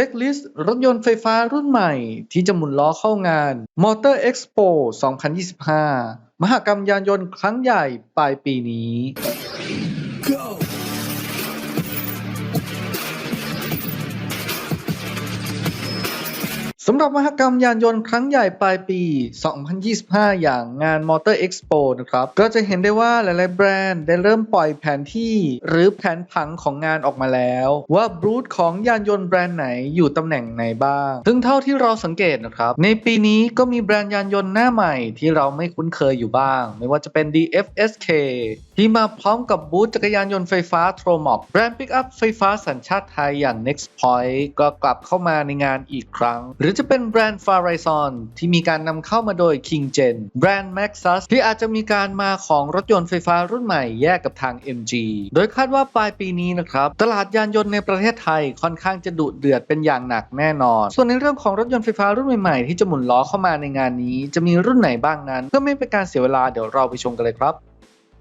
ช็คลิสต์รถยนต์ไฟฟ้ารุ่นใหม่ที่จะหมุนล้อเข้างาน Motor Expo 2025 มหกรรมยานยนต์ครั้งใหญ่ปลายปีนี้ สำหรับมหกรรมยานยนต์ครั้งใหญ่ปลายปี 2025 อย่างงาน Motor Expo นะครับ ก็จะเห็นได้ว่าหลาย ๆ แบรนด์ได้เริ่มปล่อยแผนที่หรือแผนผังของงานออกมาแล้ว ว่าบูธของยานยนต์แบรนด์ไหนอยู่ตำแหน่งไหนบ้าง ซึ่งเท่าที่เราสังเกตนะครับ ในปีนี้ก็มีแบรนด์ยานยนต์หน้าใหม่ที่เราไม่คุ้นเคยอยู่บ้าง ไม่ว่าจะเป็น DFSK ที่มาพร้อมกับบูธจักรยานยนต์ไฟฟ้า t r o m o c แบรนด์ปิกอัพไฟฟ้าสัญชาติไทยอย่าง Next Point ก็กลับเข้ามาในงานอีกครั้ง หรือจะเป็นแบรนด์ f a r i z o n ที่มีการนำเข้ามาโดย King Gen แบรนด์ Maxus ที่อาจจะมีการมาของรถยนต์ไฟฟ้ารุ่นใหม่แยกกับทาง MG โดยคาดว่าปลายปีนี้นะครับ ตลาดยานยนต์ในประเทศไทยค่อนข้างจะดุเดือดเป็นอย่างหนักแน่นอน ส่วนในเรื่องของรถยนต์ไฟฟ้ารุ่นใหม่ๆที่จะหมุนล้อเข้ามาในงานนี้ จะมีรุ่นไหนบ้างนั้นเพื่อไม่เป็นการเสียเวลาเดี๋ยวเราไปชมกันเลยครับ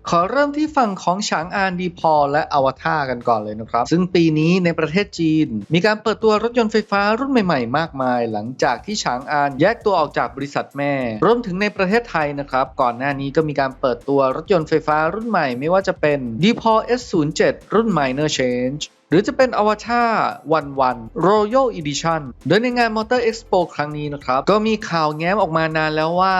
ขอเริ่มที่ฝั่งของฉางอานดีพอและอวตารกันก่อนเลยนะครับ ซึ่งปีนี้ในประเทศจีน มีการเปิดตัวรถยนต์ไฟฟ้ารุ่นใหม่ๆ มากมาย หลังจากที่ฉางอานแยกตัวออกจากบริษัทแม่ รวมถึงในประเทศไทยนะครับ ก่อนหน้านี้ก็มีการเปิดตัวรถยนต์ไฟฟ้ารุ่นใหม่ไม่ว่าจะเป็นดีพอ S07 รุ่น Minor Change หรือจะเป็นอวตารวันวัน Royal Edition โดยในงาน Motor Expo ครั้งนี้นะครับ ก็มีข่าวแง้มออกมานานแล้วว่า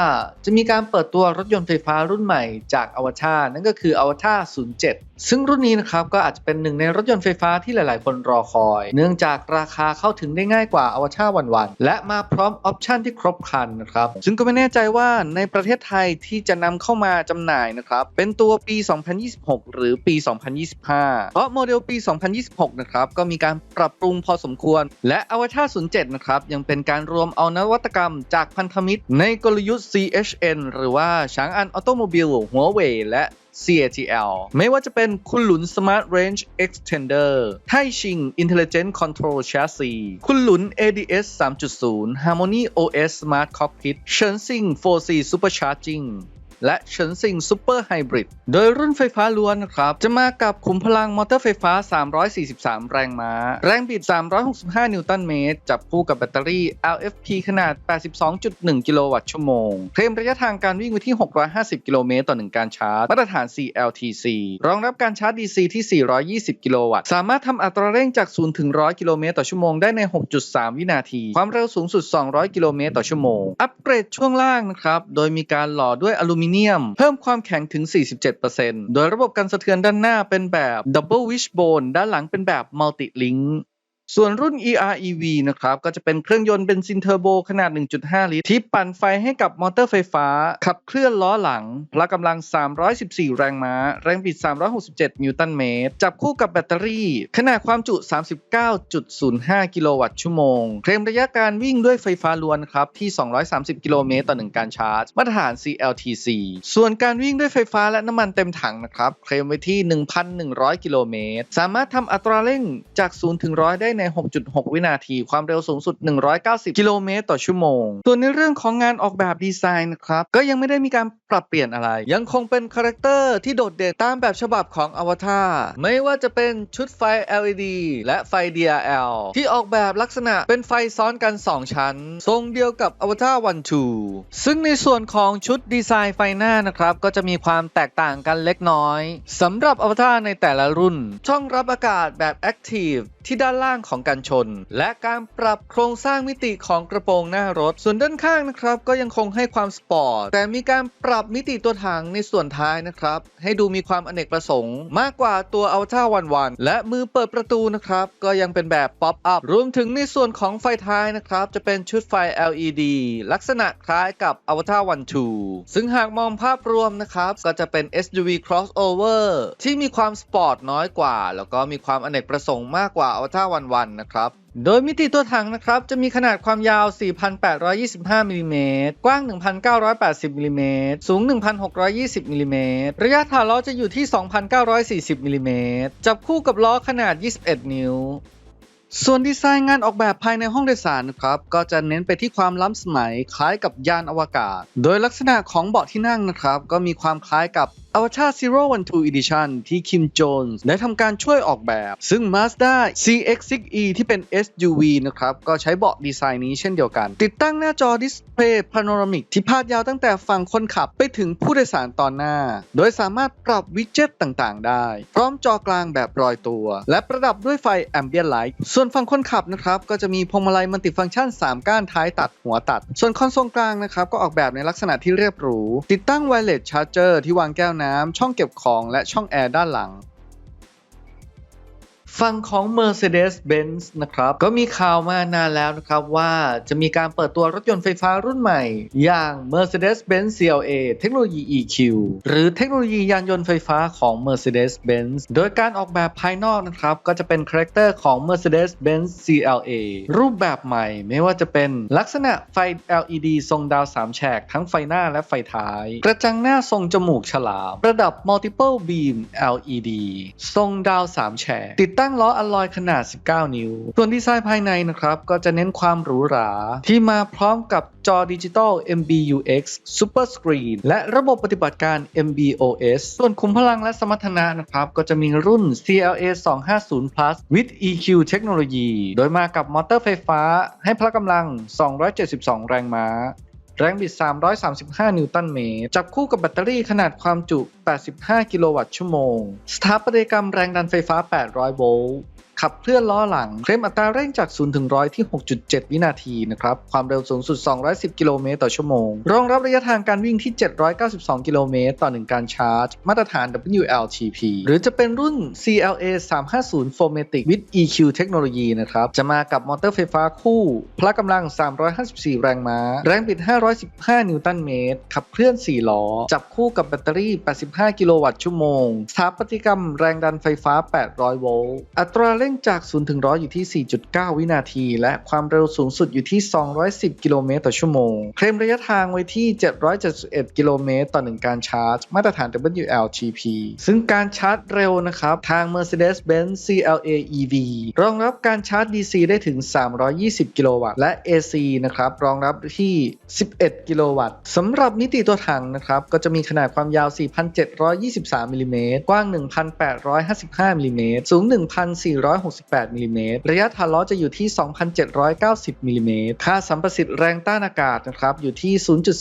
จะมีการเปิดตัวรถยนต์ไฟฟ้ารุ่นใหม่จากอวตารนั่นก็คืออวตาร07ซึ่งรุ่นนี้นะครับก็อาจจะเป็นหนึ่งในรถยนต์ไฟฟ้าที่หลาย ๆ คนรอคอย เนื่องจากราคาเข้าถึงได้ง่ายกว่าอวตาวันวันและมาพร้อมออปชันที่ครบครันนะครับ ซึ่งก็ไม่แน่ใจว่าในประเทศไทยที่จะนำเข้ามาจำหน่ายนะครับ เป็นตัวปี 2026 หรือปี 2025 เพราะโมเดลปี 2026 นะครับก็มีการปรับปรุงพอสมควร และอวตา07 นะครับยังเป็นการรวมเอานวัตกรรมจากพันธมิตร ในกลยุทธ์ CHN หรือว่าช้างอันออโตโมบิลหัวเว่ยและ CATL ไม่ว่าจะเป็นคุณหลุน Smart Range Extender ไทชิง Intelligent Control Chassis คุณหลุน ADS 3.0 Harmony OS Smart Cockpit เฉินซิง 4C Supercharging และเฉินซิงซูเปอร์ไฮบริดโดยรุ่นไฟฟ้าล้วนนะครับ จะมากับขุมพลังมอเตอร์ไฟฟ้า 343 แรงม้า แรงบิด 365 นิวตันเมตร จับคู่กับแบตเตอรี่ LFP ขนาด 82.1 กิโลวัตต์ชั่วโมงเคลมระยะทางการวิ่งไว้ที่ 650 กิโลเมตรต่อ 1 การชาร์จ มาตรฐาน CLTC รองรับการชาร์จ DC ที่ 420 กิโลวัตต์ สามารถทำอัตราเร่งจาก 0 ถึง 100 กิโลเมตรต่อชั่วโมงได้ใน 6.3 วินาที ความเร็วสูงสุด 200 กิโลเมตรต่อชั่วโมง อัปเกรดช่วงล่างนะครับ โดยมีการหล่อด้วยอลูมิเนียม เพิ่มความแข็งถึง 47%โดยระบบการสะเทือนด้านหน้าเป็นแบบ Double Wishbone ด้านหลังเป็นแบบ Multi Link ส่วนรุ่น EREV นะครับก็จะเป็นเครื่องยนต์เบนซินเทอร์โบขนาด 1.5 ลิตร ที่ปั่นไฟให้กับมอเตอร์ไฟฟ้า ขับเคลื่อนล้อหลังพละกำลัง 314 แรงม้า แรงบิด 367 นิวตันเมตร จับคู่กับแบตเตอรี่ ขนาดความจุ 39.05 กิโลวัตต์ชั่วโมง เคลมระยะการวิ่งด้วยไฟฟ้าล้วนครับ ที่ 230 กิโลเมตรต่อ 1 การชาร์จ มาตรฐาน CLTC ส่วนการวิ่งด้วยไฟฟ้าและน้ำมันเต็มถังนะครับเคลมไว้ที่ 1,100 กิโลเมตรสามารถทำอัตราเร่งจาก 0 ถึง 100 ได้ใน 6.6 วินาที ความเร็วสูงสุด 190 กิโลเมตรต่อชั่วโมง ส่วนในเรื่องของงานออกแบบดีไซน์นะครับ ก็ยังไม่ได้มีการปรับเปลี่ยนอะไร ยังคงเป็นคาแรคเตอร์ที่โดดเด่นตามแบบฉบับของอวตารไม่ว่าจะเป็นชุดไฟ LED และไฟ DRL ที่ออกแบบลักษณะเป็นไฟซ้อนกัน 2 ชั้น ทรงเดียวกับอวตารวันทูซึ่งในส่วนของชุดดีไซน์ไฟหน้านะครับ ก็จะมีความแตกต่างกันเล็กน้อยสำหรับอวตารในแต่ละรุ่น ช่องรับอากาศแบบ Active ที่ด้านล่างของกันชน และการปรับโครงสร้างมิติของกระโปรงหน้ารถ ส่วนด้านข้างนะครับก็ยังคงให้ความสปอร์ต แต่มีการปรับมิติตัวถังในส่วนท้ายนะครับ ให้ดูมีความอเนกประสงค์ มากกว่าตัวอัลต้าวันวันและมือเปิดประตูนะครับ ก็ยังเป็นแบบป๊อปอัพรวมถึงในส่วนของไฟท้ายนะครับ จะเป็นชุดไฟ LED ลักษณะคล้ายกับ Avatar 1 2ซึ่งหากมองภาพรวมนะครับ ก็จะเป็น SUV crossover ที่มีความสปอร์ตน้อยกว่า แล้วก็มีความอเนกประสงค์มากกว่า Avatar 1 1นะครับ โดยมิติตัวถังนะครับ จะมีขนาดความยาว 4,825 มิลิเมตร กว้าง 1,980 มิลิเมตร สูง 1,620 มิลิเมตร ระยะฐานล้อจะอยู่ที่ 2,940 มิลิเมตร จับคู่กับล้อขนาด 21 นิ้ว ส่วนดีไซน์งานออกแบบภายในห้องโดยสารครับก็จะเน้นไปที่ความล้ำสมัยคล้ายกับยานอวกาศ โดยลักษณะของเบาะที่นั่งนะครับ ก็มีความคล้ายกับ Avatar Zero One Two Edition ที่คิมโจนส์ได้ทำการช่วยออกแบบ ซึ่ง Mazda CX-6E ที่เป็น SUV นะครับ ก็ใช้เบาะดีไซน์นี้เช่นเดียวกัน ติดตั้งหน้าจอดิสเพย์พาโนรามิกที่พาดยาวตั้งแต่ฝั่งคนขับไปถึงผู้โดยสารตอนหน้า โดยสามารถปรับวิดเจ็ตต่างๆ ได้ พร้อมจอกลางแบบรอยตัว และประดับด้วยไฟ Ambient Light ส่วนนฝั่งคนขับนะครับก็จะมีพวงมาลัยมัลติฟังก์ชัน 3 ก้านท้ายตัดหัวตัด ส่วนคอนโซลกลางนะครับก็ออกแบบในลักษณะที่เรียบหรู ติดตั้งไวเลสชาร์จเจอร์ที่วางแก้วน้ำช่องเก็บของและช่องแอร์ด้านหลัง ฝั่งของ Mercedes-Benz นะครับ ก็มีข่าวมานานแล้วนะครับว่าจะมีการเปิดตัวรถยนต์ไฟฟ้ารุ่นใหม่ อย่าง Mercedes-Benz CLA เทคโนโลยี EQ หรือเทคโนโลยียานยนต์ไฟฟ้าของ Mercedes-Benz โดยการออกแบบภายนอกนะครับ ก็จะเป็นคาแรคเตอร์ของ Mercedes-Benz CLA รูปแบบใหม่ ไม่ว่าจะเป็นลักษณะไฟ LED ทรงดาว 3 แฉก ทั้งไฟหน้าและไฟท้าย กระจังหน้าทรงจมูกฉลาม ระดับ multiple beam LED ทรงดาว 3 แฉกติดตั้ง้งล้ออัลลอยขนาด 19 นิ้ว ส่วนดีไซน์ภายในนะครับ ก็จะเน้นความหรูหรา ที่มาพร้อมกับจอดิจิตอล MBUX Super Screen และระบบปฏิบัติการ MBOS ส่วนคุมพลังและสมรรถนะนะครับ ก็จะมีรุ่น CLA 250 Plus with EQ เทคโนโลยี โดยมากับมอเตอร์ไฟฟ้าให้พละกำลัง 272 แรงม้า แรงบิด 335 นิวตันเมตร จับคู่กับแบตเตอรี่ขนาดความจุ 85 กิโลวัตต์ชั่วโมง สถาปัตยกรรมแรงดันไฟฟ้า 800 โวลต์ขับเคลื่อนล้อหลังเคลมอัตราเร่งจาก 0 ถึง 100 ที่ 6.7 วินาทีนะครับ ความเร็วสูงสุด 210 กิโลเมตรต่อชั่วโมง รองรับระยะทางการวิ่งที่ 792 กิโลเมตรต่อ 1 การชาร์จ มาตรฐาน WLTP หรือจะเป็นรุ่น CLA 350 4matic with EQ เทคโนโลยีนะครับ จะมากับมอเตอร์ไฟฟ้าคู่ พละกำลัง 354 แรงม้า แรงบิด 515 นิวตันเมตร ขับเคลื่อน 4 ล้อ จับคู่กับแบตเตอรี่ 85 กิโลวัตต์ชั่วโมง สถาปัตยกรรมแรงดันไฟฟ้า 800 โวลต์ อัตราเร่งร่งจาก 0 ถึง 100 อยู่ที่ 4.9 วินาที และความเร็วสูงสุดอยู่ที่ 210 กิโลเมตรต่อชั่วโมง เคลมระยะทางไว้ที่ 771 กิโลเมตรต่อ1การชาร์จ มาตรฐาน WLTP ซึ่งการชาร์จเร็วนะครับ ทาง Mercedes-Benz CLA EV รองรับการชาร์จ DC ได้ถึง 320 กิโลวัตต์ และ AC นะครับ รองรับที่ 11 กิโลวัตต์สำหรับมิติตัวถังนะครับ ก็จะมีขนาดความยาว 4,723มิลลิเมตรกว้าง 1,855มิลลิเมตรสูง 1,400 1,468มิลิเมตรระยะฐานล้อจะอยู่ที่ 2,790มิลลิเมตรค่าสัมประสิทธิ์แรงต้านอากาศนะครับอยู่ที่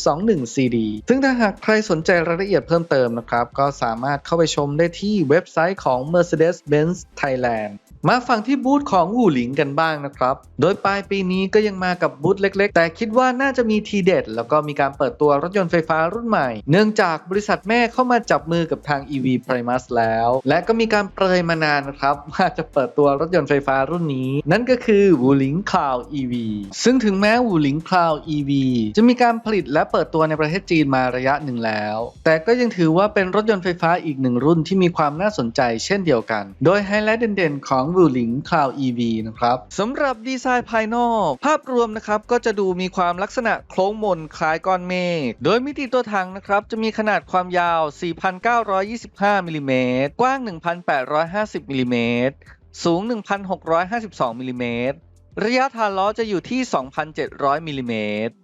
0.21 CD ซึ่งถ้าหากใครสนใจรายละเอียดเพิ่มเติมนะครับก็สามารถเข้าไปชมได้ที่เว็บไซต์ของ Mercedes-Benz Thailand มาฟังที่บูธของวูหลิงกันบ้างนะครับ โดยปลายปีนี้ก็ยังมากับบูธเล็กๆ แต่คิดว่าน่าจะมีทีเด็ด แล้วก็มีการเปิดตัวรถยนต์ไฟฟ้ารุ่นใหม่ เนื่องจากบริษัทแม่เข้ามาจับมือกับทาง EV Primus แล้ว และก็มีการเปรยมานานนะครับว่าจะเปิดตัวรถยนต์ไฟฟ้ารุ่นนี้ นั่นก็คือวูหลิง Cloud EV ซึ่งถึงแม้วูหลิง Cloud EV จะมีการผลิตและเปิดตัวในประเทศจีนมาระยะหนึ่งแล้ว แต่ก็ยังถือว่าเป็นรถยนต์ไฟฟ้าอีกหนึ่งรุ่นที่มีความน่าสนใจเช่นเดียวกัน โดยไฮไลท์เด่นๆของวูหลิง Cloud EV นะครับสำหรับดีไซน์ภายนอก ภาพรวมนะครับก็จะดูมีความลักษณะโค้งมนคล้ายก้อนเมฆโดยมิติตัวถังนะครับจะมีขนาดความยาว 4,925มิลลิเมตรกว้าง 1,850มิลลิเมตร สูง 1,652มิลลิเมตรระยะฐานล้อจะอยู่ที่ 2,700มิลลิเมตร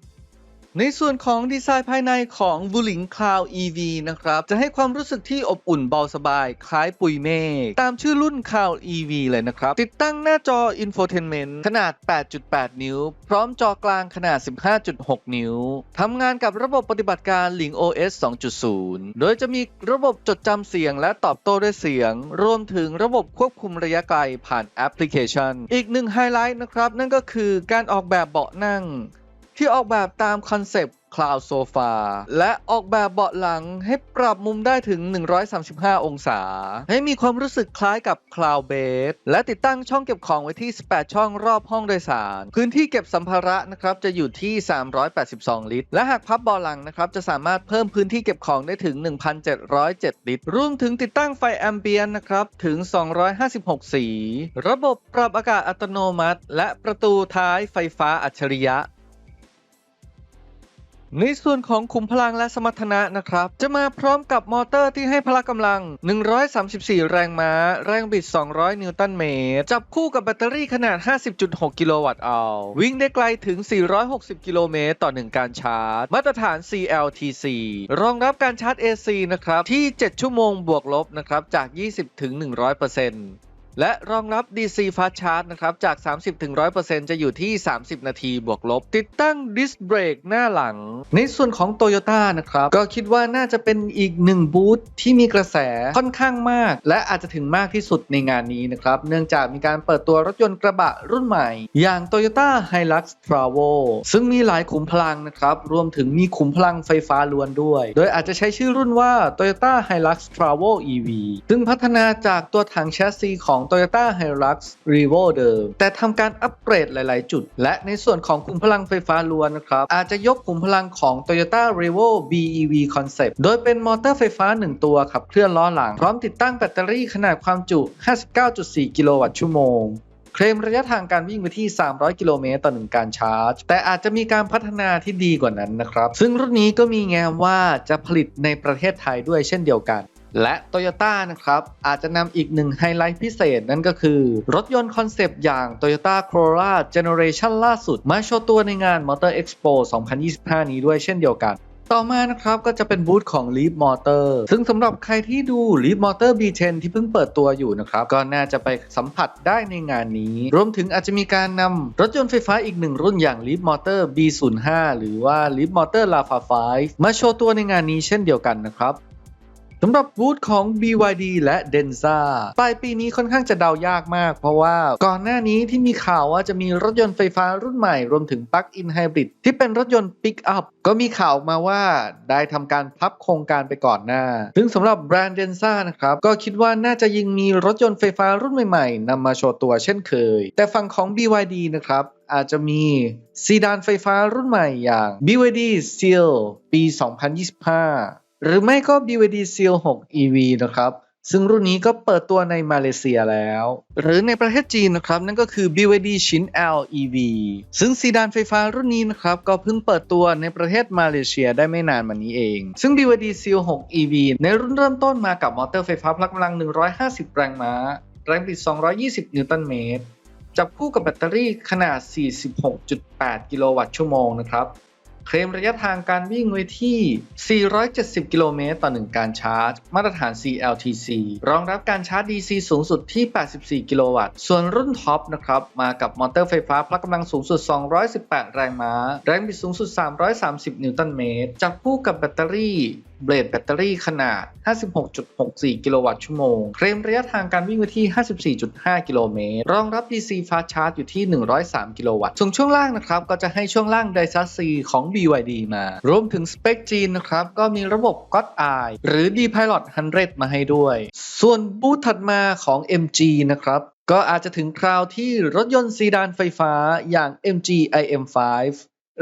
ในส่วนของดีไซน์ภายในของ v u l i n g Cloud EV นะครับ จะให้ความรู้สึกที่อบอุ่นเบาสบาย คล้ายปุยเมฆตามชื่อรุ่น Cloud EV เลยนะครับ ติดตั้งหน้าจอ Infotainment ขนาด 8.8 นิ้ว พร้อมจอกลางขนาด 15.6 นิ้ว ทำงานกับระบบปฏิบัติการ Link OS 2.0 โดยจะมีระบบจดจำเสียงและตอบโต้ด้วยเสียง รวมถึงระบบควบคุมระยะไกลผ่านแอปพลิเคชัน อีกหนึ่งไฮไลท์นะครับ นั่นก็คือการออกแบบเบาะนั่ง ที่ออกแบบตามคอนเซปต์ Cloud Sofa และออกแบบเบาะหลังให้ปรับมุมได้ถึง 135 องศา ให้มีความรู้สึกคล้ายกับ Cloud Base และติดตั้งช่องเก็บของไว้ที่ 18 ช่องรอบห้องโดยสาร พื้นที่เก็บสัมภาระนะครับจะอยู่ที่ 382 ลิตร และหากพับเบาะหลังนะครับจะสามารถเพิ่มพื้นที่เก็บของได้ถึง 1,707 ลิตร รวมถึงติดตั้งไฟแอมเบียนนะครับถึง 256 สี ระบบปรับอากาศอัตโนมัติ และประตูท้ายไฟฟ้าอัจฉริยะ ในส่วนของขุมพลังและสมรรถนะนะครับ จะมาพร้อมกับมอเตอร์ที่ให้พละกำลัง 134 แรงม้า แรงบิด 200 นิวตันเมตร จับคู่กับแบตเตอรี่ขนาด 50.6 กิโลวัตต์เอาวิ่งได้ไกลถึง 460 กิโลเมตรต่อ 1 การชาร์จ มาตรฐาน CLTC รองรับการชาร์จ AC นะครับ ที่ 7 ชั่วโมงบวกลบนะครับ จาก 20 ถึง 100% และรองรับ DC Fast Charge นะครับ จาก 30-100%จะอยู่ที่ 30 นาทีบวกลบ ติดตั้งดิสเบรกหน้าหลัง ในส่วนของ Toyota นะครับ ก็คิดว่าน่าจะเป็นอีกหนึ่งบูธที่มีกระแสค่อนข้างมาก และอาจจะถึงมากที่สุดในงานนี้นะครับ เนื่องจากมีการเปิดตัวรถยนต์กระบะรุ่นใหม่ อย่าง Toyota Hilux Bravo ซึ่งมีหลายขุมพลังนะครับ รวมถึงมีขุมพลังไฟฟ้าล้วนด้วย โดยอาจจะใช้ชื่อรุ่นว่า Toyota Hilux Bravo EV ซึ่งพัฒนาจากตัวถังแชสซีของ Toyota Hilux Revo เดิม แต่ทำการอัปเกรดหลาย ๆ จุด และในส่วนของขุมพลังไฟฟ้าล้วนนะครับ อาจจะยกขุมพลังของ Toyota Revo BEV Concept โดยเป็นมอเตอร์ไฟฟ้า 1 ตัวขับเคลื่อนล้อหลัง พร้อมติดตั้งแบตเตอรี่ขนาดความจุ 59.4 กิโลวัตต์ชั่วโมงเคลมระยะทางการวิ่งไปที่ 300 กิโลเมตรต่อหนึ่งการชาร์จ แต่อาจจะมีการพัฒนาที่ดีกว่านั้นนะครับ ซึ่งรุ่นนี้ก็มีแงมว่าจะผลิตในประเทศไทยด้วยเช่นเดียวกัน และ Toyota นะครับ อาจจะนำอีกหนึ่งไฮไลท์พิเศษนั่นก็คือ รถยนต์คอนเซปต์อย่าง Toyota Corolla Generation ล่าสุด มาโชว์ตัวในงาน Motor Expo 2025 นี้ด้วยเช่นเดียวกันต่อมานะครับก็จะเป็นบูธของ Leap Motor ซึ่งสำหรับใครที่ดู Leap Motor B10 ที่เพิ่งเปิดตัวอยู่นะครับ ก็น่าจะไปสัมผัสได้ในงานนี้ รวมถึงอาจจะมีการนำรถยนต์ไฟฟ้าอีกหนึ่งรุ่นอย่าง Leap Motor B05 หรือว่า Leap Motor Lava 5 มาโชว์ตัวในงานนี้เช่นเดียวกันนะครับ สำหรับบูธของ BYD และ Denza ปลายปีนี้ค่อนข้างจะเดายากมาก เพราะว่าก่อนหน้านี้ที่มีข่าวว่าจะมีรถยนต์ไฟฟ้ารุ่นใหม่ รวมถึง Plug-in Hybrid ที่เป็นรถยนต์ Pick-up ก็มีข่าวออกมาว่าได้ทำการพับโครงการไปก่อนหน้า ซึ่งสำหรับแบรนด์ Denza นะครับ ก็คิดว่าน่าจะยิงมีรถยนต์ไฟฟ้ารุ่นใหม่ๆนำมาโชว์ตัวเช่นเคย แต่ฝั่งของ BYD นะครับอาจจะมีซีดานไฟฟ้ารุ่นใหม่อย่าง BYD Seal ปี 2025 หรือไม่ก็ BYD Seal 6 EV นะครับซึ่งรุ่นนี้ก็เปิดตัวในมาเลเซียแล้ว หรือในประเทศจีนนะครับ นั่นก็คือ BYD ชิน L EV ซึ่งซีดานไฟฟ้ารุ่นนี้นะครับ ก็เพิ่งเปิดตัวในประเทศมาเลเซียได้ไม่นานมานี้เอง ซึ่ง BYD Seal 6 EV ในรุ่นเริ่มต้นมากับมอเตอร์ไฟฟ้าพละกำลัง 150 แรงม้า แรงบิด 220 นิวตันเมตร จับคู่กับแบตเตอรี่ขนาด 46.8 กิโลวัตต์ชั่วโมงนะครับ เคลมระยะทางการวิ่งไว้ที่ 470 กิโลเมตรต่อ 1 การชาร์จ มาตรฐาน CLTC รองรับการชาร์จ DC สูงสุดที่ 84 กิโลวัตต์ ส่วนรุ่นท็อปนะครับ มากับมอเตอร์ไฟฟ้าพละกำลังสูงสุด 218 แรงม้า แรงบิดสูงสุด 330 นิวตันเมตร จับคู่กับแบตเตอรี่ เบลดแบตเตอรี่ขนาด 56.64 กิโลวัตต์ชั่วโมงเคลมระยะทางการวิ่งไว้ที่ 54.5 กิโลเมตร รองรับ DC Fast Charge อยู่ที่ 103 กิโลวัตต์ ส่วนช่วงล่างนะครับก็จะให้ช่วงล่างไดซัสซีของ BYD มา รวมถึงสเปคจีนนะครับก็มีระบบ God Eye หรือ D Pilot 100 มาให้ด้วย ส่วนบูธถัดมาของ MG นะครับก็อาจจะถึงคราวที่รถยนต์ซีดานไฟฟ้าอย่าง MG IM5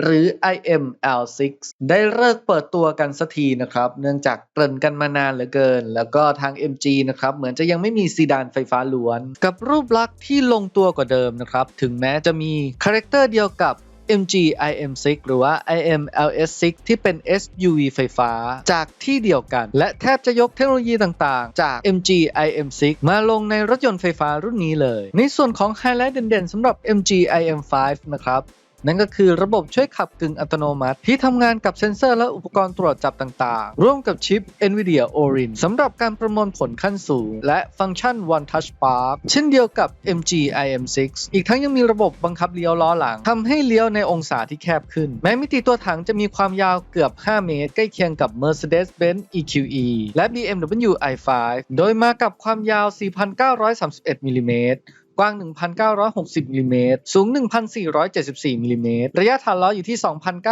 หรือ IML6 ได้เลิกเปิดตัวกันสักทีนะครับ เนื่องจากเกริ่นกันมานานเหลือเกิน แล้วก็ทาง MG นะครับ เหมือนจะยังไม่มีซีดานไฟฟ้าล้วน กับรูปลักษณ์ที่ลงตัวกว่าเดิมนะครับ ถึงแม้จะมีคาแรคเตอร์เดียวกับ MG IM6 หรือว่า IMLS6 ที่เป็น SUV ไฟฟ้าจากที่เดียวกัน และแทบจะยกเทคโนโลยีต่างๆ จาก MG IM6 มาลงในรถยนต์ไฟฟ้ารุ่นนี้เลย ในส่วนของไฮไลท์เด่นๆสำหรับ MG IM5 นะครับ นั่นก็คือระบบช่วยขับกึ่งอัตโนมัติ ที่ทำงานกับเซ็นเซอร์และอุปกรณ์ตรวจจับต่างๆ ร่วมกับชิป NVIDIA Orin สำหรับการประมวลผลขั้นสูง และฟังก์ชัน One Touch Park เช่นเดียวกับ MG IM6 อีกทั้งยังมีระบบบังคับเลี้ยวล้อหลังทำให้เลี้ยวในองศาที่แคบขึ้น แม้มิติตัวถังจะมีความยาวเกือบ 5 เมตร ใกล้เคียงกับ Mercedes-Benz EQE และ BMW i5 โดยมากับความยาว 4,931มิลลิเมตร กว้าง 1,960มิลลิเมตรสูง 1,474มิลลิเมตรระยะฐานล้ออยู่ที่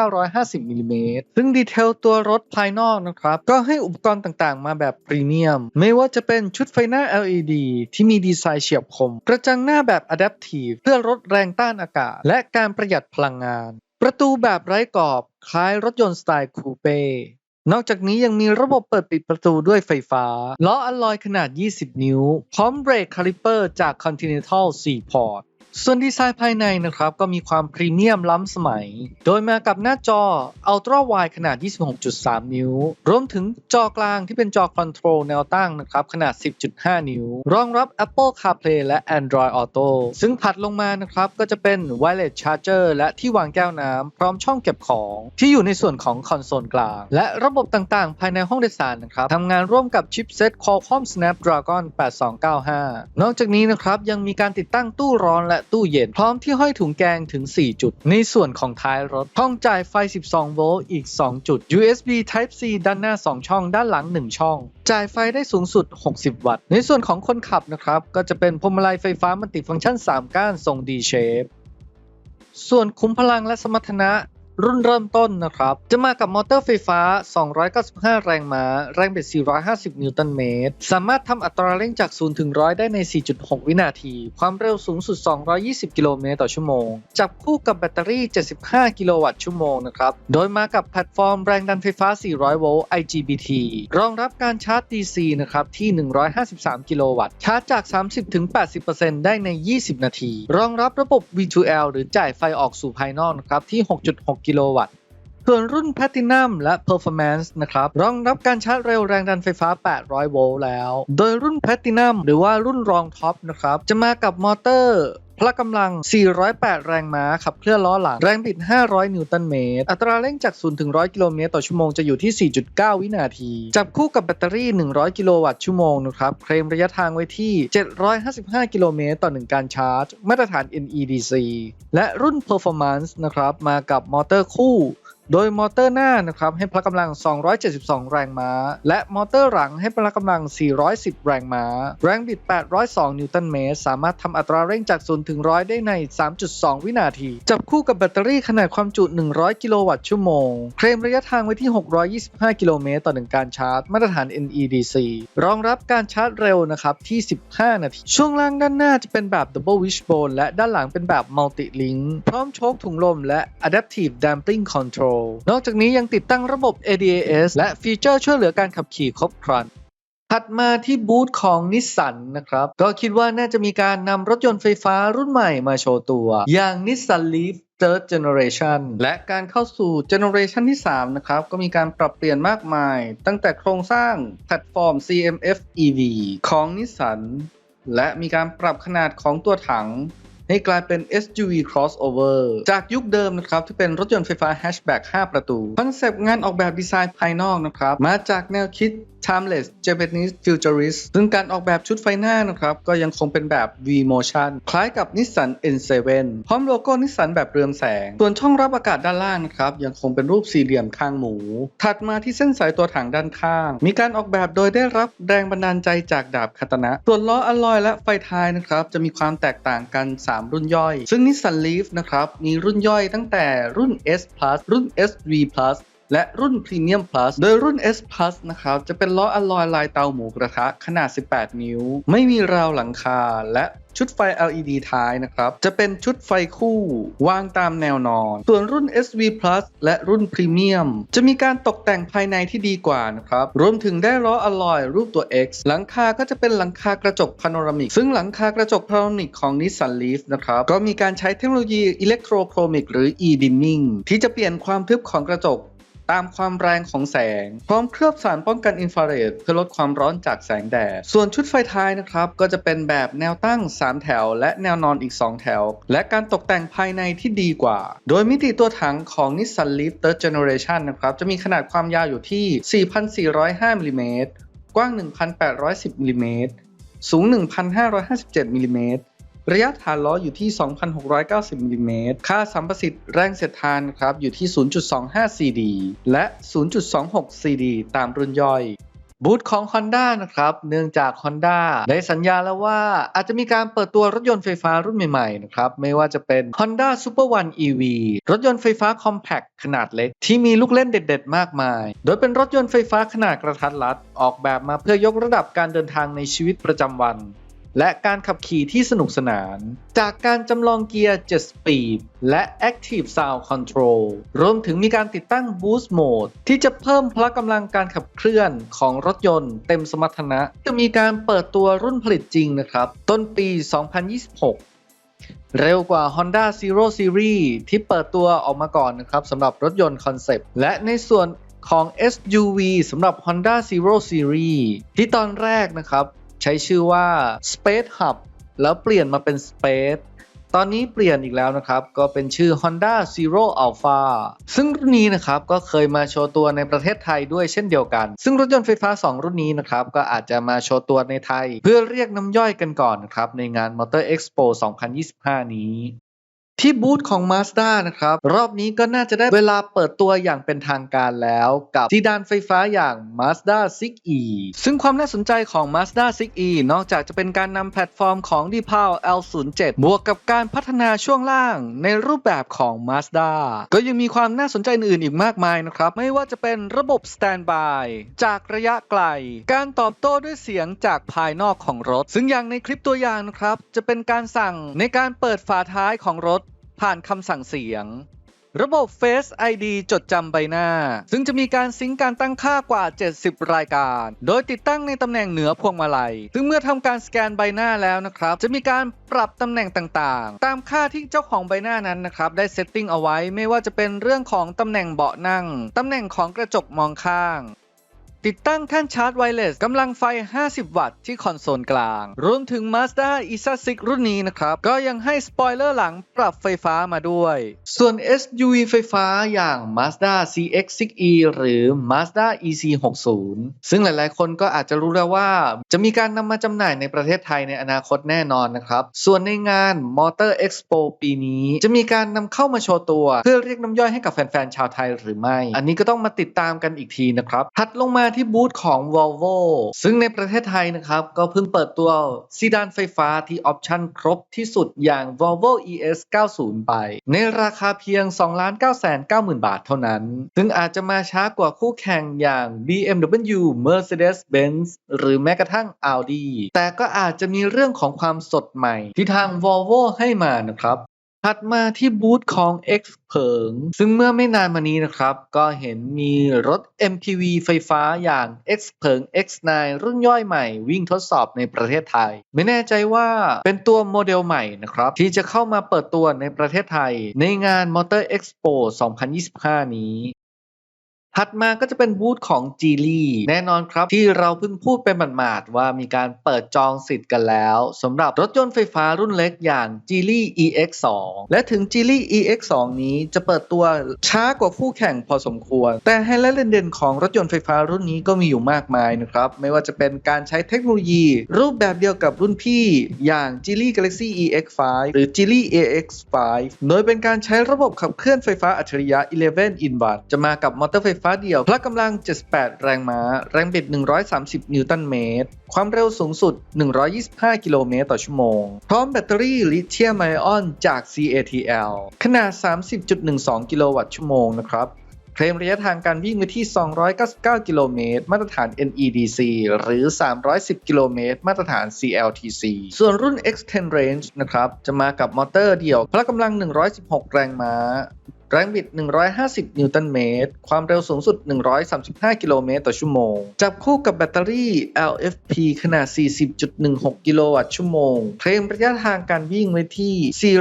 2,950มิลลิเมตรซึ่งดีเทลตัวรถภายนอกนะครับ ก็ให้อุปกรณ์ต่างๆ มาแบบพรีเมียม ไม่ว่าจะเป็นชุดไฟหน้า LED ที่มีดีไซน์เฉียบคม กระจังหน้าแบบ Adaptive เพื่อลดแรงต้านอากาศ และการประหยัดพลังงาน ประตูแบบไร้กรอบ คล้ายรถยนต์สไตล์คูเป้ นอกจากนี้ยังมีระบบเปิดปิดประตูด้วยไฟฟ้า ล้ออลลอยขนาด 20 นิ้ว พร้อมเบรกคาลิเปอร์จาก Continental 4 พอร์ต ส่วนดีไซน์ภายในนะครับ ก็มีความพรีเมียมล้ำสมัย โดยมากับหน้าจอ Ultra Wide ขนาด 26.3 นิ้ว รวมถึงจอกลางที่เป็นจอคอนโทรลแนวตั้งนะครับ ขนาด 10.5 นิ้ว รองรับ Apple CarPlay และ Android Auto ซึ่งถัดลงมานะครับ ก็จะเป็น Wireless Charger และที่วางแก้วน้ำ พร้อมช่องเก็บของ ที่อยู่ในส่วนของคอนโซลกลาง และระบบต่างๆ ภายในห้องโดยสารนะครับทำงานร่วมกับชิปเซ็ต Qualcomm Snapdragon 8295 นอกจากนี้นะครับยังมีการติดตั้งตู้ร้อนและตู้เย็น พร้อมที่ห้อยถุงแกงถึง 4 จุด ในส่วนของท้ายรถช่องจ่ายไฟ 12 โวลต์อีก 2 จุด USB Type C ด้านหน้า 2 ช่อง ด้านหลัง 1 ช่อง จ่ายไฟได้สูงสุด 60 วัตต์ ในส่วนของคนขับนะครับ ก็จะเป็นพวงมาลัยไฟฟ้ามันติฟังก์ชัน 3 ก้านทรง D shape ส่วนคุ้มพลังและสมรรถนะ รุ่นเริ่มต้นนะครับ จะมากับมอเตอร์ไฟฟ้า 295 แรงม้า แรงบิด 450 นิวตันเมตร สามารถทำอัตราเร่งจาก 0 ถึง 100 ได้ใน 4.6 วินาที ความเร็วสูงสุด 220 กิโลเมตรต่อชั่วโมง จับคู่กับแบตเตอรี่ 75 กิโลวัตต์ชั่วโมงนะครับ โดยมากับแพลตฟอร์มแรงดันไฟฟ้า 400 โวลต์ IGBT รองรับการชาร์จ DC นะครับ ที่ 153 กิโลวัตต์ ชาร์จจาก 30-80%ได้ใน 20 นาที รองรับระบบ V2L หรือจ่ายไฟออกสู่ภายนอกนะครับที่ 6.6กิโลวัตต์ ส่วนรุ่น Platinum และ Performance นะครับรองรับการชาร์จเร็วแรงดันไฟฟ้า 800 โวลต์แล้ว โดยรุ่น Platinum หรือว่ารุ่นรองท็อปนะครับจะมากับมอเตอร์ พละกำลัง 408 แรงม้า ขับเคลื่อนล้อหลัง แรงบิด 500 นิวตันเมตร อัตราเร่งจาก 0 ถึง 100 กิโลเมตรต่อชั่วโมงจะอยู่ที่ 4.9 วินาที จับคู่กับแบตเตอรี่ 100 กิโลวัตต์ชั่วโมงนะครับ เคลมระยะทางไว้ที่ 755 กิโลเมตรต่อ 1 การชาร์จ มาตรฐาน NEDC และรุ่น Performance นะครับ มากับมอเตอร์คู่ โดยมอเตอร์หน้านะครับให้พละกำลัง 272 แรงม้า และมอเตอร์หลังให้พละกำลัง 410 แรงม้า แรงบิด 802 นิวตันเมตร สามารถทำอัตราเร่งจาก0ถึง100 ได้ใน 3.2 วินาที จับคู่กับแบตเตอรี่ขนาดความจุ 100 กิโลวัตต์ชั่วโมง เคลมระยะทางไว้ที่ 625 กิโลเมตรต่อ1การชาร์จ มาตรฐาน NEDC รองรับการชาร์จเร็วนะครับที่ 15 นาที ช่วงล่างด้านหน้าจะเป็นแบบ Double Wishbone และด้านหลังเป็นแบบ Multi Link พร้อมโชคถุงลมและ Adaptive Damping Control นอกจากนี้ยังติดตั้งระบบ ADAS และฟีเจอร์ช่วยเหลือการขับขี่ครบครันถัดมาที่บูธของนิสสันนะครับ ก็คิดว่าน่าจะมีการนำรถยนต์ไฟฟ้ารุ่นใหม่มาโชว์ตัว อย่าง Nissan Leaf Third Generation และการเข้าสู่ Generation ที่ 3 นะครับ ก็มีการปรับเปลี่ยนมากมาย ตั้งแต่โครงสร้างแพลตฟอร์ม CMF EV ของนิสสันและมีการปรับขนาดของตัวถัง ให้กลายเป็น SUV crossover จากยุคเดิมนะครับที่เป็นรถยนต์ไฟฟ้าแฮชแบ็ก5ประตูคอนเซปต์งานออกแบบดีไซน์ภายนอกนะครับ มาจากแนวคิด timeless Japanese futurist ซึ่งการออกแบบชุดไฟหน้านะครับ ก็ยังคงเป็นแบบ V motion คล้ายกับ Nissan N7 พร้อมโลโก้นิสสันแบบเรืองแสง ส่วนช่องรับอากาศด้านล่างนะครับ ยังคงเป็นรูปสี่เหลี่ยมคางหมู ถัดมาที่เส้นสายตัวถังด้านข้าง มีการออกแบบโดยได้รับแรงบันดาลใจจากดาบคาตนะ ส่วนล้ออลลอยและไฟท้ายนะครับ จะมีความแตกต่างกัน3 3 รุ่นย่อย ซึ่ง Nissan Leaf นะครับ มีรุ่นย่อยตั้งแต่รุ่น S Plus รุ่น SV Plus และรุ่น Premium Plus โดยรุ่น S Plus นะครับจะเป็นล้ออลลอยลายเตาหมูกระทะขนาด 18 นิ้ว ไม่มีราวหลังคาและชุดไฟ LED ท้ายนะครับ จะเป็นชุดไฟคู่วางตามแนวนอน ส่วนรุ่น SV Plus และรุ่น Premium จะมีการตกแต่งภายในที่ดีกว่านะครับ รวมถึงได้ล้ออลลอยรูปตัว X หลังคาก็จะเป็นหลังคากระจกพาโนรามิก ซึ่งหลังคากระจกพาโนรามิกของ Nissan Leaf นะครับ ก็มีการใช้เทคโนโลยี Electrochromic หรือ E-dimming ที่จะเปลี่ยนความทึบของกระจก ตามความแรงของแสง พร้อมเคลือบสารป้องกันอินฟราเรดเพื่อลดความร้อนจากแสงแดด ส่วนชุดไฟท้ายนะครับก็จะเป็นแบบแนวตั้ง 3 แถว และแนวนอนอีก 2 แถว และการตกแต่งภายในที่ดีกว่า โดยมิติตัวถังของ Nissan Leaf Third Generation นะครับจะมีขนาดความยาวอยู่ที่ 4,405มิลลิเมตรกว้าง 1,810มิลลิเมตรสูง 1,557มิลลิเมตร ระยะฐานล้ออยู่ที่ 2,690มิลลิเมตร ค่าสัมประสิทธิ์แรงเสียดทานครับอยู่ที่ 0.25 CD และ 0.26 CD ตามรุ่นย่อยบูธของ Honda นะครับ เนื่องจาก Honda ได้สัญญาแล้วว่าอาจจะมีการเปิดตัวรถยนต์ไฟฟ้ารุ่นใหม่ๆนะครับ ไม่ว่าจะเป็น Honda Super One EV รถยนต์ไฟฟ้า Compact ขนาดเล็ก ที่มีลูกเล่นเด็ดๆ มากมาย โดยเป็นรถยนต์ไฟฟ้าขนาดกระทัดรัด ออกแบบมาเพื่อยกระดับการเดินทางในชีวิตประจำวัน และการขับขี่ที่สนุกสนาน จากการจำลองเกียร์ 7 Speed และ Active Sound Control รวมถึงมีการติดตั้ง Boost Mode ที่จะเพิ่มพละกำลังการขับเคลื่อนของรถยนต์เต็มสมรรถนะ จะมีการเปิดตัวรุ่นผลิตจริงนะครับ ต้นปี 2026เร็วกว่า Honda Zero Series ที่เปิดตัวออกมาก่อนนะครับสำหรับรถยนต์คอนเซปต์ และในส่วนของ SUV สำหรับ Honda Zero Series ที่ตอนแรกนะครับ ช้ชื่อว่า Space Hub แล้วเปลี่ยนมาเป็น Space ตอนนี้เปลี่ยนอีกแล้วนะครับ ก็เป็นชื่อ Honda Zero Alpha ซึ่งรุ่นนี้นะครับก็เคยมาโชว์ตัวในประเทศไทยด้วยเช่นเดียวกัน ซึ่งรถยนต์ไฟฟ้า 2 รุ่นนี้นะครับ ก็อาจจะมาโชว์ตัวในไทย เพื่อเรียกน้ำย่อยกันก่อนนะครับ ในงาน Motor Expo 2025 นี้ ที่บูธของ Mazda นะครับ รอบนี้ก็น่าจะได้เวลาเปิดตัวอย่างเป็นทางการแล้วกับซีดานไฟฟ้าอย่าง Mazda 6e ซึ่งความน่าสนใจของ Mazda 6e นอกจากจะเป็นการนำแพลตฟอร์มของ d p a l L07 บวกกับการพัฒนาช่วงล่างในรูปแบบของ Mazda ก็ยังมีความน่าสนใจอื่นอีกมากมายนะครับ ไม่ว่าจะเป็นระบบ Standby จากระยะไกล การตอบโต้ด้วยเสียงจากภายนอกของรถ ซึ่งอย่างในคลิปตัวอย่างนะครับจะเป็นการสั่งในการเปิดฝาท้ายของรถ ผ่านคำสั่งเสียง ระบบ Face ID จดจำใบหน้า ซึ่งจะมีการซิงก์การตั้งค่ากว่า 70 รายการ โดยติดตั้งในตำแหน่งเหนือพวงมาลัย ซึ่งเมื่อทำการสแกนใบหน้าแล้วนะครับ จะมีการปรับตำแหน่งต่างๆ ตามค่าที่เจ้าของใบหน้านั้นนะครับ ได้เซตติ้งเอาไว้ไม่ว่าจะเป็นเรื่องของตำแหน่งเบาะนั่งตำแหน่งของกระจกมองข้าง ติดตั้งแท่นชาร์จไวเลสกำลังไฟ 50 วัตต์ที่คอนโซลกลาง รวมถึง Mazda e s a 6รุ่นนี้นะครับ ก็ยังให้สปอยเลอร์หลังปรับไฟฟ้ามาด้วย ส่วน SUV ไฟฟ้าอย่าง Mazda CX-6e หรือ Mazda EC60 ซึ่งหลายๆ คนก็อาจจะรู้แล้วว่า จะมีการนำมาจำหน่ายในประเทศไทยในอนาคตแน่นอนนะครับ ส่วนในงาน Motor Expo ปีนี้ จะมีการนำเข้ามาโชว์ตัว เพื่อเรียกน้ำย่อยให้กับแฟน ๆ ชาวไทยหรือไม่ อันนี้ก็ต้องมาติดตามกันอีกทีนะครับถัดลงมาที่บูธของ Volvo ซึ่งในประเทศไทยนะครับ ก็เพิ่งเปิดตัวซีดานไฟฟ้าที่ออปชั่นครบที่สุดอย่าง Volvo ES 90 ไป ในราคาเพียง 2,990,000 บาทเท่านั้น ซึ่งอาจจะมาช้ากว่าคู่แข่งอย่าง BMW Mercedes-Benz หรือแม้กระทั่ง Audi แต่ก็อาจจะมีเรื่องของความสดใหม่ที่ทาง Volvo ให้มานะครับ ถัดมาที่บูธของ X เผิง ซึ่งเมื่อไม่นานมานี้นะครับ ก็เห็นมีรถ MPV ไฟฟ้าอย่าง X เผิง X9 รุ่นย่อยใหม่วิ่งทดสอบในประเทศไทย ไม่แน่ใจว่าเป็นตัวโมเดลใหม่นะครับ ที่จะเข้ามาเปิดตัวในประเทศไทย ในงาน Motor Expo 2025 นี้ ถัดมาก็จะเป็นบูธของ g ีลี่แน่นอนครับ ที่เราเพิ่งพูดไปหมาดๆว่ามีการเปิดจองสิทธิ์กันแล้วสำหรับรถยนต์ไฟฟ้ารุ่นเล็กอย่าง g ีลี่ EX2 และถึง g ีลี่ EX2 นี้จะเปิดตัวช้ากว่าคู่แข่งพอสมควร แต่ไฮไลท์เด่นๆของรถยนต์ไฟฟ้ารุ่นนี้ก็มีอยู่มากมายนะครับ ไม่ว่าจะเป็นการใช้เทคโนโลยี รูปแบบเดียวกับรุ่นพี่อย่าง g ีลี่ Galaxy EX5 หรือ g ีลี่ AX5 โดยเป็นการใช้ระบบขับเคลื่อนไฟฟ้าอัจฉริยะ 11 in 1จะมากับมอเตอร์ไฟฟ้าเดี่ยว พละกำลัง 78 แรงม้า แรงบิด 130 นิวตันเมตร ความเร็วสูงสุด 125 กิโลเมตรต่อชั่วโมง พร้อมแบตเตอรี่ลิเธียมไอออนจาก CATL ขนาด 30.12 กิโลวัตต์ชั่วโมงนะครับเคลมระยะทางการวิ่งไว้ที่ 299 กิโลเมตร มาตรฐาน NEDC หรือ 310 กิโลเมตร มาตรฐาน CLTC ส่วนรุ่น Extend Range นะครับ จะมากับมอเตอร์เดี่ยว พละกำลัง 116 แรงม้า แรงบิด 150 นิวตันเมตร ความเร็วสูงสุด 135 กิโลเมตรต่อชั่วโมง จับคู่กับแบตเตอรี่ LFP ขนาด 40.16 กิโลวัตต์ชั่วโมง เคลมระยะทางการวิ่งไว้ที่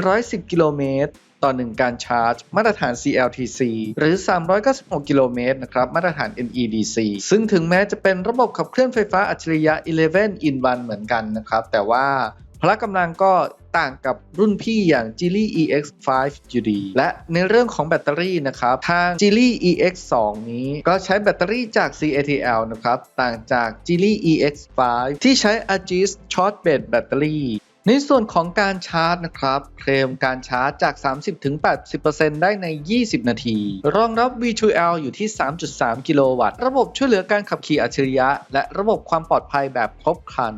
410 กิโลเมตรต่อ 1 การชาร์จ มาตรฐาน CLTC หรือ 396 กิโลเมตรนะครับ มาตรฐาน NEDC ซึ่งถึงแม้จะเป็นระบบขับเคลื่อนไฟฟ้าอัจฉริยะ 11 in 1 เหมือนกันนะครับ แต่ว่า ละกำลังก็ต่างกับรุ่นพี่อย่าง g i l y EX5 อยู่ดีและในเรื่องของแบตเตอรี่นะครับทาง g i l y EX2 นี้ก็ใช้แบตเตอรี่จาก CATL นะครับต่างจาก g i l y EX5 ที่ใช้ Agis Short Bed Battery ในส่วนของการชาร์จนะครับ เคลมการชาร์จจาก 30-80%ได้ใน 20 นาที รองรับ V2L อยู่ที่ 3.3 กิโลวัตต์ ระบบช่วยเหลือการขับขี่อัจฉริยะ และระบบความปลอดภัยแบบครบครัน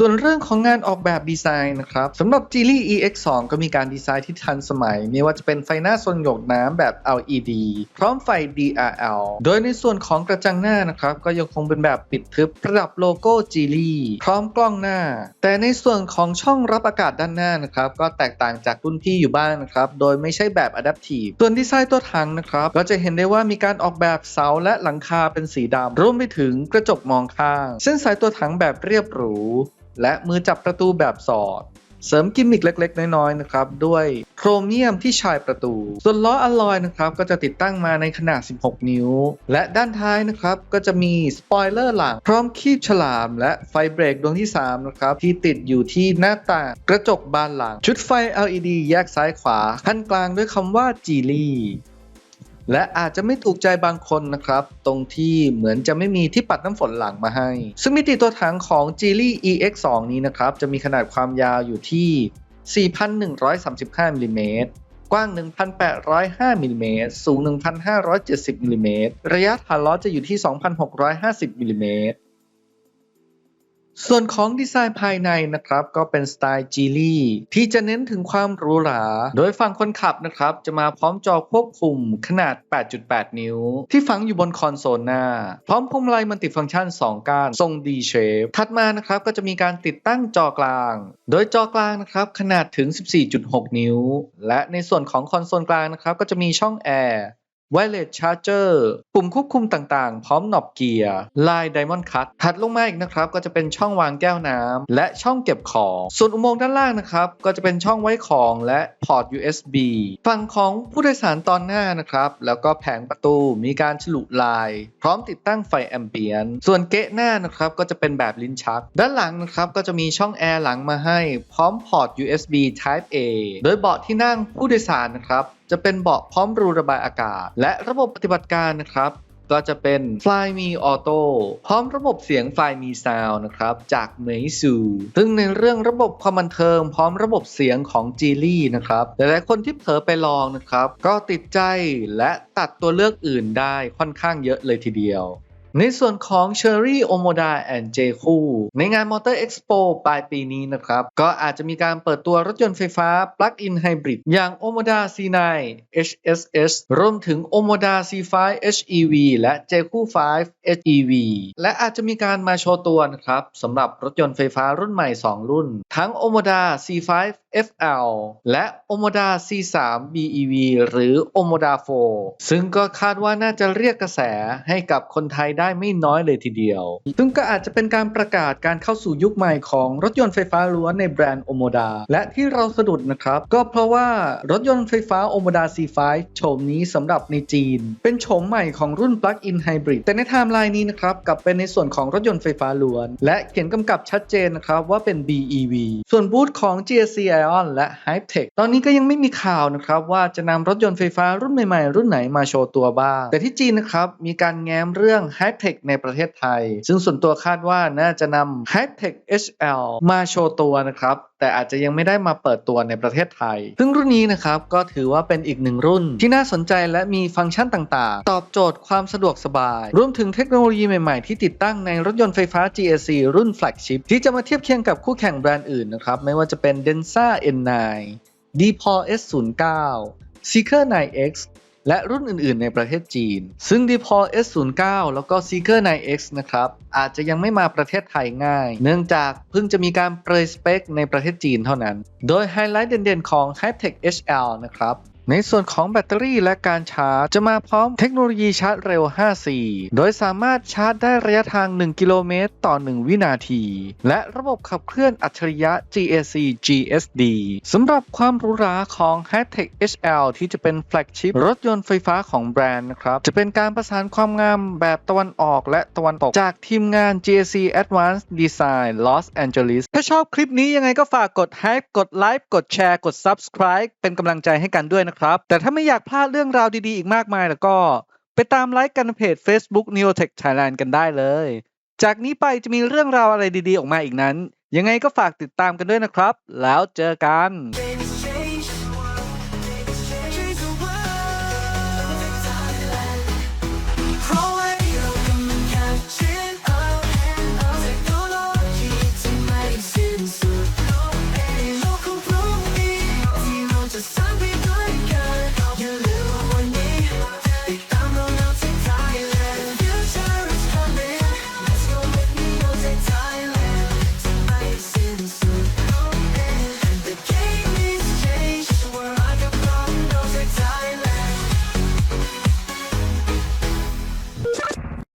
ส่วนเรื่องของงานออกแบบดีไซน์นะครับสำหรับ g i l y EX2 ก็มีการดีไซน์ที่ทันสมัย ไม่ว่าจะเป็นไฟหน้าทรงหยกน้ำแบบ LED พร้อมไฟ DRL โดยในส่วนของกระจังหน้านะครับ ก็ยังคงเป็นแบบปิดทึบประดับโลโก้ g i l y พร้อมกล้องหน้า แต่ในส่วนของช่องรับอากาศด้านหน้านะครับ ก็แตกต่างจากรุ่นพี่อยู่บ้างนะครับ โดยไม่ใช่แบบ Adaptive ส่วนดีไซน์ตัวถังนะครับก็จะเห็นได้ว่ามีการออกแบบเสาและหลังคาเป็นสีดำรวมไปถึงกระจกมองข้าง เส้นสายตัวถังแบบเรียบหรู และมือจับประตูแบบสอด เสริมกิมมิคเล็กๆ น้อยๆนะครับด้วยโครเมียมที่ชายประตู ส่วนล้ออลลอยนะครับก็จะติดตั้งมาในขนาด 16 นิ้ว และด้านท้ายนะครับก็จะมีสปอยเลอร์หลัง พร้อมคีบฉลาม และไฟเบรกดวงที่ 3 นะครับ ที่ติดอยู่ที่หน้าต่างกระจกบานหลัง ชุดไฟ LED แยกซ้ายขวาขั้นกลางด้วยคำว่าจีลี่ และอาจจะไม่ถูกใจบางคนนะครับ ตรงที่เหมือนจะไม่มีที่ปัดน้ำฝนหลังมาให้ ซึ่งมิติตัวถังของ g e l y EX2 นี้นะครับ จะมีขนาดความยาวอยู่ที่ 4,135มิลลิเมตรกว้าง 1,805มิลลิเมตรสูง 1,570มิลลิเมตรระยะฐานล้อจะอยู่ที่ 2,650มิลลิเมตร ส่วนของดีไซน์ภายในนะครับก็เป็นสไตล์จีลี่ที่จะเน้นถึงความหรูหรา โดยฝั่งคนขับนะครับจะมาพร้อมจอควบคุมขนาด 8.8 นิ้ว ที่ฝังอยู่บนคอนโซลหน้า พร้อมพวงมาลัยมัลติฟังก์ชัน 2ก้านทรง D shape ถัดมานะครับก็จะมีการติดตั้งจอกลาง โดยจอกลางนะครับขนาดถึง 14.6 นิ้ว และในส่วนของคอนโซลกลางนะครับก็จะมีช่องแอร์ Wireless Charger ปุ่มควบคุมต่างๆ พร้อมหนอบเกียร์ ลาย Diamond Cut ถัดลงมาอีกนะครับ ก็จะเป็นช่องวางแก้วน้ำ และช่องเก็บของ ส่วนอุโมงค์ด้านล่างนะครับ ก็จะเป็นช่องไว้ของและพอร์ต USB ฝั่งของผู้โดยสารตอนหน้านะครับ แล้วก็แผงประตูมีการฉลุลาย พร้อมติดตั้งไฟแอมเบียนส่วนเกะหน้านะครับ ก็จะเป็นแบบลิ้นชัก ด้านหลังนะครับก็จะมีช่องแอร์หลังมาให้ พร้อมพอร์ต USB Type A โดยเบาะที่นั่งผู้โดยสารนะครับ จะเป็นเบาะพร้อมรูระบายอากาศ และระบบปฏิบัติการนะครับ ก็จะเป็น Fly Me Auto พร้อมระบบเสียง Fly Me Sound นะครับ จาก m e i s u ซึ่งในเรื่องระบบความบันเทิงพร้อมระบบเสียงของ g e l y นะครับ หลายๆคนที่เผลอไปลองนะครับ ก็ติดใจและตัดตัวเลือกอื่นได้ค่อนข้างเยอะเลยทีเดียว ในส่วนของ Cherry Omoda and j c u ในงาน Motor Expo ปลายปีนี้นะครับ ก็อาจจะมีการเปิดตัวรถยนต์ไฟฟ้า Plug-in Hybrid อย่าง Omoda C9 HSS รวมถึง Omoda C5 HEV และ j c u 5 HEV และอาจจะมีการมาโชว์ตัวนะครับสำหรับรถยนต์ไฟฟ้ารุ่นใหม่ 2 รุ่น ทั้ง Omoda C5 FL และ Omoda C3 BEV หรือ Omoda 4ซึ่งก็คาดว่าน่าจะเรียกกระแสให้กับคนไทยได้ไม่น้อยเลยทีเดียว ซึ่งก็อาจจะเป็นการประกาศการเข้าสู่ยุคใหม่ของรถยนต์ไฟฟ้าล้วนในแบรนด์ Omoda และที่เราสะดุดนะครับ ก็เพราะว่ารถยนต์ไฟฟ้า Omoda C5 โฉมนี้สำหรับในจีน เป็นโฉมใหม่ของรุ่น Plug-in Hybrid แต่ในไทม์ไลน์นี้นะครับกลับเป็นในส่วนของรถยนต์ไฟฟ้าล้วน และเขียนกำกับชัดเจนนะครับว่าเป็น BEV ส่วนบูธของ GSC Ion และ Hypetech ตอนนี้ก็ยังไม่มีข่าวนะครับว่าจะนำรถยนต์ไฟฟ้ารุ่นใหม่ๆ รุ่นไหนมาโชว์ตัวบ้าง แต่ที่จีนนะครับมีการแง้มเรื่อง Hypetech ในประเทศไทย ซึ่งส่วนตัวคาดว่าน่าจะนำ Hypetech HL มาโชว์ตัวนะครับแต่อาจจะยังไม่ได้มาเปิดตัวในประเทศไทย ซึ่งรุ่นนี้นะครับก็ถือว่าเป็นอีกหนึ่งรุ่น ที่น่าสนใจและมีฟังก์ชันต่างๆ ตอบโจทย์ความสะดวกสบาย รวมถึงเทคโนโลยีใหม่ๆ ที่ติดตั้งในรถยนต์ไฟฟ้า GAC รุ่น flagship ที่จะมาเทียบเคียงกับคู่แข่งแบรนด์อื่นนะครับ ไม่ว่าจะเป็น Denza N9 d p o S09 Seeker 9X และรุ่นอื่นๆ ในประเทศจีน ซึ่ง d p o l S09 แล้วก็ Seeker 9X นะครับ อาจจะยังไม่มาประเทศไทยง่าย เนื่องจากเพิ่งจะมีการเปรยสเปคในประเทศจีนเท่านั้น โดยไฮไลท์เด่นๆ ของ Hypetech HL นะครับ ในส่วนของแบตเตอรี่และการชาร์จ จะมาพร้อมเทคโนโลยีชาร์จเร็ว 5C โดยสามารถชาร์จได้ระยะทาง 1 กิโลเมตรต่อ 1 วินาที และระบบขับเคลื่อนอัจฉริยะ GAC GSD สำหรับความหรูหราของ Hightech HL ที่จะเป็นแฟลกชิพรถยนต์ไฟฟ้าของแบรนด์นะครับ จะเป็นการประสานความงามแบบตะวันออกและตะวันตก จากทีมงาน GAC Advanced Design Los Angeles ถ้าชอบคลิปนี้ยังไงก็ฝากกด Hype กดไลค์กดแชร์กด Subscribe เป็นกำลังใจให้กันด้วยนะครับแต่ถ้าไม่อยากพลาดเรื่องราวดีๆ อีกมากมายแล้วก็ ไปตามไลค์กันเพจ Facebook Neotech Thailand กันได้เลย จากนี้ไปจะมีเรื่องราวอะไรดีๆ ออกมาอีกนั้น ยังไงก็ฝากติดตามกันด้วยนะครับ แล้วเจอกัน